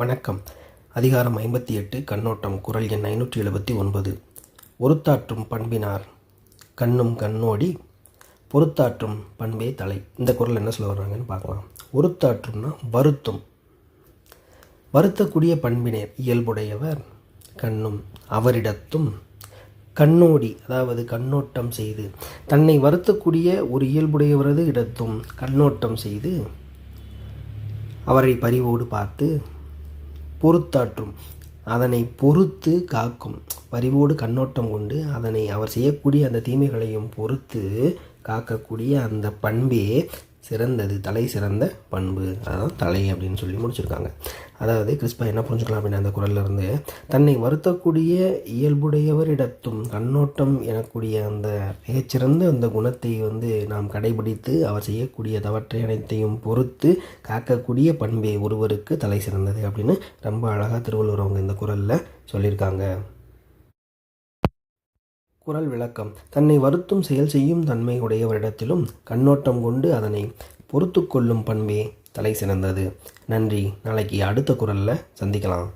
வணக்கம். அதிகாரம் ஐம்பத்தி எட்டு கண்ணோட்டம் குரல் எண் ஐநூற்றி எழுபத்தி ஒன்பது. ஒருத்தாற்றும் பண்பினார் கண்ணும் கண்ணோடி பொறுத்தாற்றும் பண்பே தலை. இந்த குரல் என்ன சொல்ல வர்றாங்கன்னு பார்க்கலாம். ஒருத்தாற்றும்னா வருத்தும். வருத்தக்கூடிய பண்பினர் இயல்புடையவர் கண்ணும் அவரிடத்தும் கண்ணோடி அதாவது கண்ணோட்டம் செய்து தன்னை வருத்தக்கூடிய ஒரு இயல்புடையவரது இடத்தும் கண்ணோட்டம் செய்து அவரை பரிவோடு பார்த்து பொறுத்தாற்றும். அதனை பொறுத்து காக்கும். பரிவோடு கண்ணோட்டம் கொண்டு அதனை அவர் செய்யக்கூடிய அந்த தீமைகளையும் பொறுத்து காக்கக்கூடிய அந்த பண்பே சிறந்தது தலை சிறந்த பண்பு. அதான் தலை அப்படின்னு சொல்லி முடிச்சிருக்காங்க. அதாவது கிறிஸ்பா என்ன புரிஞ்சுக்கலாம் அப்படின்னா அந்த குரல்ல இருந்து தன்னை வருத்தக்கூடிய இயல்புடையவரிடத்தும் கண்ணோட்டம் எனக்கூடிய அந்த மிகச்சிறந்த அந்த குணத்தை வந்து நாம் கடைபிடித்து அவர் செய்யக்கூடிய தவற்றை அனைத்தையும் பொறுத்து காக்கக்கூடிய பண்பே ஒருவருக்கு தலை சிறந்தது அப்படின்னு ரொம்ப அழகாக திருவள்ளுவர் அவங்க இந்த குரலில் சொல்லியிருக்காங்க. குரல் விளக்கம். தன்னை வருத்தும் செயல் செய்யும் தன்மை உடையவரிடத்திலும் கண்ணோட்டம் கொண்டு அதனை பொறுத்து கொள்ளும் பண்பே தலை சிறந்தது. நன்றி. நாளைக்கு அடுத்த குரலில் சந்திக்கலாம்.